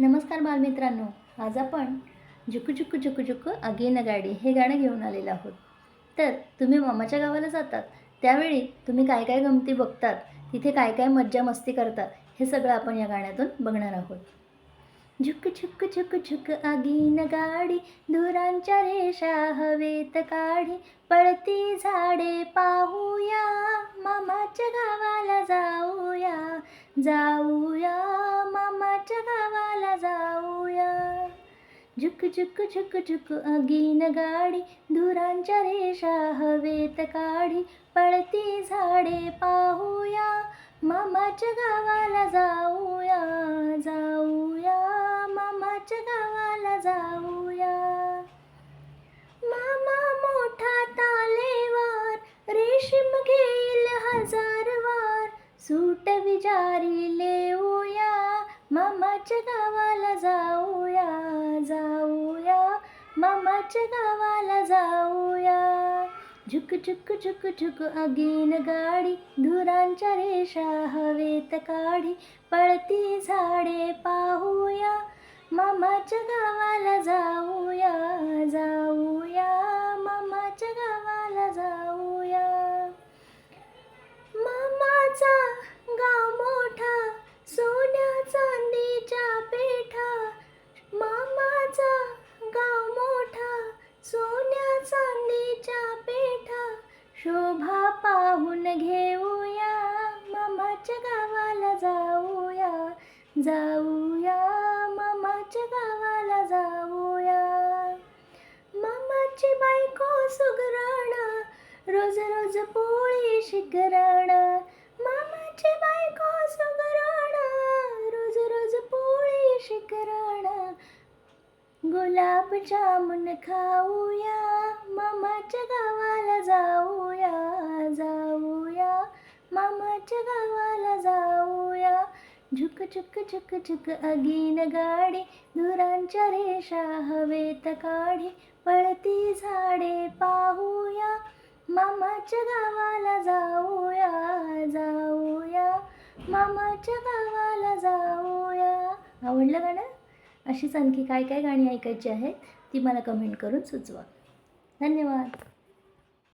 नमस्कार बालमित्रांनो. आज आपण झुकू झुकू झुकू झुकू अगेन गाडी हे गाणं घेऊन आलेलं आहोत. तर तुम्ही मामाच्या गावाला जातात. त्यावेळी तुम्ही काय काय गमती बघतात तिथे काय काय मज्जा मस्ती करतात हे सगळं आपण या गाण्यातून बघणार आहोत. झुक झुक झुक झुक आगीन गाडी धुरांच्या रेषा हवेत काढी पळती झाडे पाहूया मामाच्या गावाला जाऊया जाऊया मामाच्या गावाला झुक झुक झुक झुक अगीन गाडी धुरांच्या रेषा हवेत काढी. पळती झाडे पाहूया मामाच्या गावाला जाऊया जाऊया. मामाच्या गावाला जाऊया. मामा मोठा तालेवार रेशीम घेईल हजार वार सूट विजारी लेऊया मामाच्या गावाला जाऊ देवाच्या गावाला जाऊया. झुक झुक झुक झुक अगीन गाडी धुरांच्या रेषा हवेत काढी. पळती झाडे पाहूया. मामाच्या गावाला जाऊ शोभा पाहून घेऊया मामाच्या गावाला जाऊया. जाऊया मामाच्या गावाला जाऊया. मामाची बायको सुगरण रोज रोज पोळी शिकरण मामाची बायको सुगरण रोज रोज पोळी शिकरण गुलाब जामुन खाऊया मामाच्या गावाला जाऊ आमच्या गावाला जाऊया. झुक झुक झुक झुक अगीन गाडी. धुरांच्या रेषा हवेत काढी. पळती झाडे पाहूया. मामाच्या गावाला जाऊया जाऊया. मामाच्या गावाला जाऊया. आवडलं गाणं? अशीच आणखी काय काय गाणी ऐकायची आहेत ती मला कमेंट करून सुचवा. धन्यवाद.